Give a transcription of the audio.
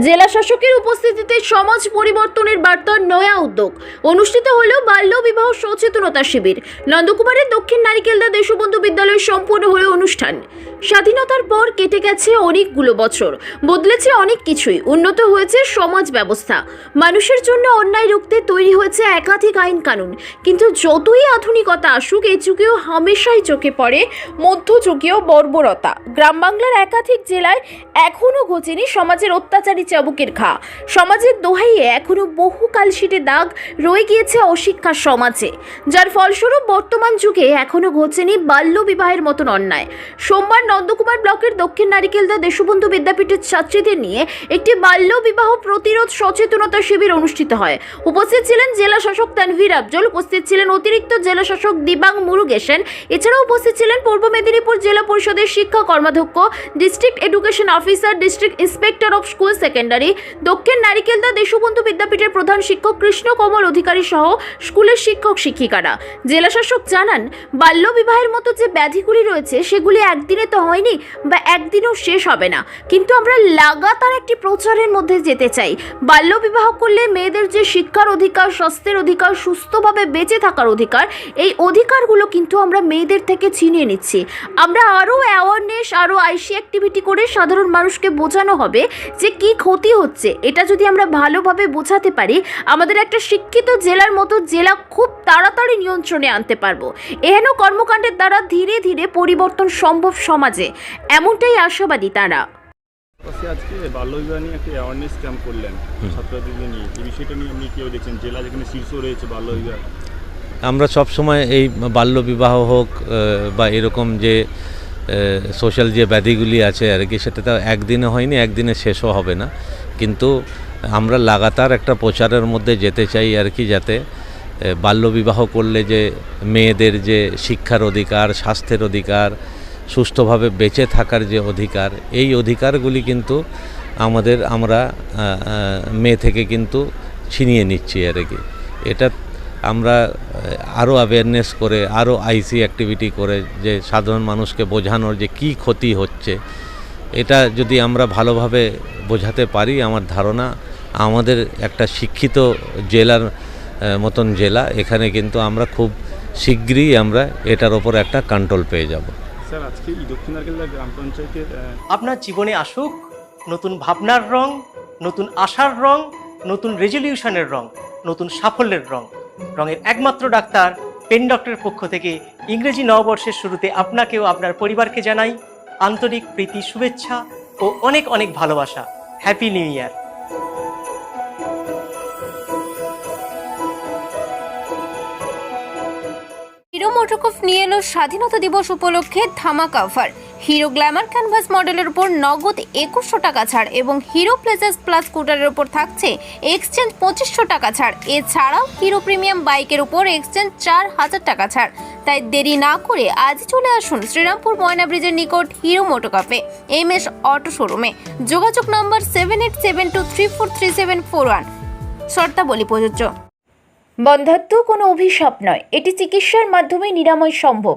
জেলা শাসকের উপস্থিতিতে সমাজ পরিবর্তনের বার্তার নয়া উদ্যোগ অনুষ্ঠিত হল বাল্য বিবাহ সচেতনতা শিবির। নন্দকুমারের দক্ষিণ নারিকেলদা দেশবন্ধু বিদ্যালয়ে সম্পূর্ণ হলো অনুষ্ঠান। স্বাধীনতার পর কেটে গেছে অনেকগুলো বছর। বদলেছে অনেক কিছুই। উন্নত হয়েছে সমাজ ব্যবস্থা। মানুষের জন্য অন্যায় রুখতে তৈরি হয়েছে একাধিক আইন কানুন। কিন্তু যতই আধুনিকতা আসুক এই যুগেও হামেশাই চোখে পড়ে মধ্যযুগীয় বর্বরতা। গ্রাম বাংলার একাধিক জেলায় এখনও ঘটেনি সমাজের অত্যাচারী চাবুকের ঘা। সমাজের দোহাইয়ে এখনও বহু কালশিটে দাগ রয়ে গিয়েছে অশিক্ষার সমাজে। যার ফলস্বরূপ বর্তমান যুগে এখনও ঘটেনি বাল্য বিবাহের মতন অন্যায়। সোমবার নন্দকুমার ব্লকের দক্ষিণ নারিকেলদা দেশবন্ধু বিদ্যাপীঠের ছাত্রীদের নিয়ে একটি বাল্য বিবাহ প্রতিরোধ সচেতনতা শিবির অনুষ্ঠিত হয়। উপস্থিত ছিলেন জেলা শাসক তানভীর আফজল, উপস্থিত ছিলেন অতিরিক্ত জেলা শাসক দিবাং মুরুগেশন, এছাড়াও উপস্থিত ছিলেন পূর্ব মেদিনীপুর জেলা পরিষদের শিক্ষা কর্মাধ্যক্ষ, district education officer, district inspector of school secondary দক্ষিণ নারিকেলদা দেশবন্ধু বিদ্যাপীঠের প্রধান শিক্ষক কৃষ্ণ কমল অধিকারী সহ স্কুলের শিক্ষক শিক্ষিকারা। জেলাশাসক জানান, বাল্য বিবাহের মতো যে ব্যাধিগুলি রয়েছে, সেগুলি একদিনে তো হয়নি বা একদিনও শেষ হবে না। কিন্তু আমরা লাগাতার একটি প্রচারের মধ্যে যেতে চাই। বাল্য বিবাহ করলে মেয়েদের যে শিক্ষার অধিকার, স্বাস্থ্যের অধিকার, সুস্থভাবে বেঁচে থাকার অধিকার, এই অধিকারগুলো কিন্তু আমরা মেয়েদের থেকে ছিনিয়ে নিচ্ছি। আমরা আরও অ্যাওয়ারনেস আরও আইসি অ্যাক্টিভিটি করে সাধারণ মানুষকে বোঝানো হবে যে কি ক্ষতি হচ্ছে এটা যদি আমরা ভালোভাবে বোঝাতে পারি আমাদের একটা শিক্ষিত জেলার মতো জেলা খুব তাড়াতাড়ি নিয়ন্ত্রণে আনতে পারব। এহেন কর্মকাণ্ডের দ্বারা ধীরে ধীরে পরিবর্তন সম্ভব সমাজে। এমনটাই আশাবাদী তারা। আজকে বাল্যবিবাহ নিয়ে একটা অ্যাওয়ারনেস ক্যাম্প করলেন ছাত্রছাত্রীদের নিয়ে। এই বিষয়টা নিয়ে আপনি কেউ দেখছেন? জেলা যেখানে শীর্ষ রয়েছে বাল্যবিবাহ। আমরা সব সময় এই বাল্য বিবাহ হোক বা এরকম যে সোশ্যাল যে ব্যাধিগুলি আছে আর কি, সেটা তো একদিনে হয়নি, একদিনে শেষও হবে না। কিন্তু আমরা লাগাতার একটা প্রচারের মধ্যে যেতে চাই আর কি, যাতে বাল্যবিবাহ করলে যে মেয়েদের যে শিক্ষার অধিকার, স্বাস্থ্যের অধিকার সুস্থভাবে বেঁচে থাকার যে অধিকার, এই অধিকারগুলি কিন্তু আমাদের, আমরা মেয়ে থেকে কিন্তু ছিনিয়ে নিচ্ছি আর কি। এটা আমরা আরও অ্যাওয়ারনেস করে আরও আইসি অ্যাক্টিভিটি করে যে সাধারণ মানুষকে বোঝানোর যে কি ক্ষতি হচ্ছে এটা যদি আমরা ভালোভাবে বোঝাতে পারি আমার ধারণা আমাদের একটা শিক্ষিত জেলার মতন জেলা এখানে কিন্তু আমরা খুব শীঘ্রই আমরা এটার ওপর একটা কন্ট্রোল পেয়ে যাব। আপনার জীবনে আসুক নতুন ভাবনার রং নতুন আশার রং নতুন রেজলিউশনের রং নতুন সাফল্যের রং। রঙের একমাত্র ডাক্তার, পেন ডক্টরের পক্ষ থেকে ইংরেজি নববর্ষের শুরুতে আপনাকেও আপনার পরিবারকে জানাই আন্তরিক প্রীতি, শুভেচ্ছা ও অনেক অনেক ভালোবাসা। Happy new year Hero MotoCorp নিয়ে এলো স্বাধীনতা দিবস উপলক্ষে ধামাকা অফার। হিরো গ্ল্যামার ক্যানভাস মডেলের উপর নগদ একুশশো টাকা ছাড় এবং হিরো প্লেজাস প্লাস স্কুটারের উপর থাকছে এক্সচেঞ্জ পঁচিশশো টাকা ছাড়। এছাড়াও হিরো প্রিমিয়াম বাইকের উপর এক্সচেঞ্জ চার হাজার টাকা ছাড়। তাই দেরি না করে আজ চলে আসুন শ্রীরামপুর ময়না ব্রিজের নিকট হিরো মোটোকফে এম এস অটো শোরুমে যোগাযোগ নম্বর seven eight seven two three four three seven four one শর্তাবলী প্রযোজ্য। বন্ধাত্ম কোনো অভিশাপ নয়। এটি চিকিৎসার মাধ্যমে নিরাময় সম্ভব।